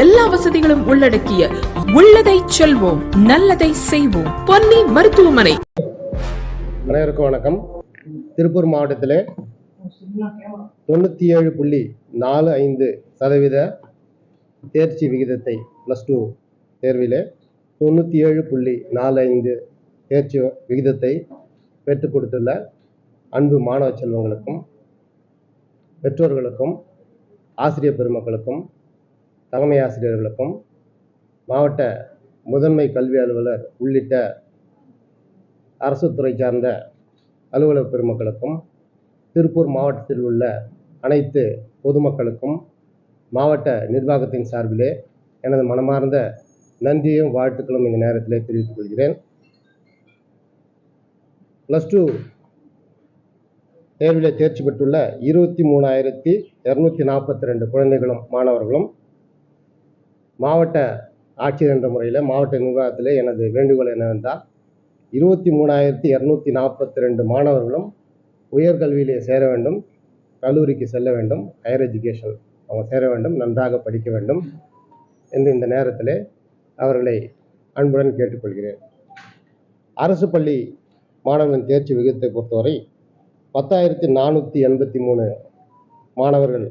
எல்லா வசதிகளும் உள்ளடக்கிய உள்ளதை செல்வோம் நல்லதை செய்வோம். பொன்னி மருத்துவமனை. அனைவருக்கும் வணக்கம். திருப்பூர் மாவட்டத்தில் தொண்ணூற்றி ஏழு புள்ளி நாலு ஐந்து சதவீத தேர்ச்சி விகிதத்தை ப்ளஸ் டூ தேர்வில் தொண்ணூற்றி ஏழு புள்ளி நாலு ஐந்து தேர்ச்சி விகிதத்தை பெற்றுக் கொடுத்துள்ள அன்பு மாணவ செல்வங்களுக்கும் பெற்றோர்களுக்கும் ஆசிரியர் பெருமக்களுக்கும் தலைமை ஆசிரியர்களுக்கும் மாவட்ட முதன்மை கல்வி அலுவலர் உள்ளிட்ட அரசு துறை சார்ந்த அலுவலர் பெருமக்களுக்கும் திருப்பூர் மாவட்டத்தில் உள்ள அனைத்து பொதுமக்களுக்கும் மாவட்ட நிர்வாகத்தின் சார்பிலே எனது மனமார்ந்த நன்றியும் வாழ்த்துக்களும் இந்த நேரத்திலே தெரிவித்துக் கொள்கிறேன். ப்ளஸ் டூ தேர்வில் தேர்ச்சி பெற்றுள்ள இருபத்தி மூணாயிரத்தி இரநூத்தி நாற்பத்தி ரெண்டு குழந்தைகளும் மாணவர்களும் மாவட்ட ஆட்சியர் என்ற முறையில் மாவட்ட நிர்வாகத்தில் எனது வேண்டுகோள் என்னவென்றால் இருபத்தி மூணாயிரத்தி இரநூத்தி நாற்பத்தி ரெண்டு மாணவர்களும் உயர்கல்வியிலே சேர வேண்டும் கல்லூரிக்கு செல்ல வேண்டும் ஹையர் எஜுகேஷன் அவங்க சேர வேண்டும் நன்றாக படிக்க வேண்டும் என்று இந்த நேரத்தில் அவர்களை அன்புடன் கேட்டுக்கொள்கிறேன். அரசு பள்ளி மாணவர்களின் தேர்ச்சி விகிதத்தை பொறுத்தவரை பத்தாயிரத்தி நானூற்றி எண்பத்தி மூணு மாணவர்கள்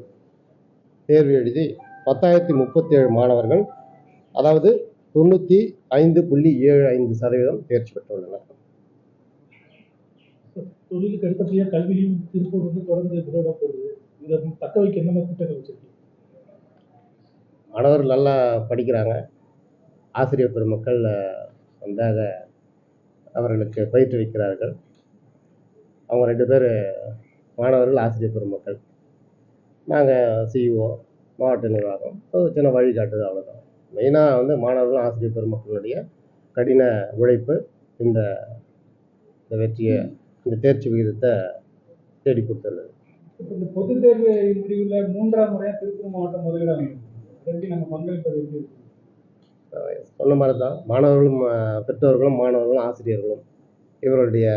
தேர்வு எழுதி பத்தாயிரத்தி முப்பத்தி ஏழு மாணவர்கள் அதாவது தொண்ணூற்றி ஐந்து புள்ளி ஏழு ஐந்து சதவீதம் தேர்ச்சி பெற்றுள்ளனர். தொழிலுக்கு கல்வியும் திருப்பூர் வந்து தொடர்ந்து இதை தக்க வைக்க என்ன மாதிரி திட்டங்கள் வச்சிருக்கீங்க? மாணவர்கள் நல்லா படிக்கிறாங்க. ஆசிரியர் பெருமக்கள் நன்றாக அவர்களுக்கு பயிற்றுவிக்கிறார்கள் அவங்க ரெண்டு பேர் மாணவர்கள் ஆசிரியர் பெருமக்கள். நாங்கள் சிஇஓ மாவட்ட நிர்வாகம். ஒரு சின்ன வழிகாட்டுது அவ்வளோதான் மெயினாக வந்து மாணவர்கள் ஆசிரியர் பெருமக்களுடைய கடின உழைப்பு இந்த இந்த வெற்றியை இந்த தேர்ச்சி விகிதத்தை தேடி கொடுத்துள்ளது. இந்த பொதுத் தேர்வு முடிவில் மூன்றாம் முறையாக திருப்பூர் மாவட்டம் முதலிடம். எப்படி நம்ம பங்களிப்பது சொன்ன மாதிரி தான் மாணவர்களும் பெற்றோர்களும் மாணவர்களும் ஆசிரியர்களும் இவர்களுடைய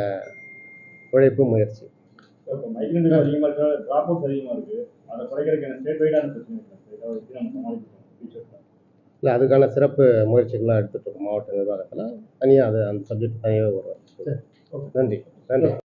உழைப்பு முயற்சி. இப்போ மைக்ரேட் அதிகமாக இருக்கா ட்ராப் அவுட்ஸ் அதிகமாக இருக்குது அதை குறைக்கிறதுக்கான ஸ்டேட் வைடான பிரச்சனை இல்லை நம்ம சமாளிக்கணும். அதுக்கான சிறப்பு முயற்சிகள்லாம் எடுத்துகிட்டு இருக்கோம் மாவட்ட நிர்வாகத்தில். தனியாக அது அந்த சப்ஜெக்ட் தனியாக வருவோம் நன்றி நன்றி.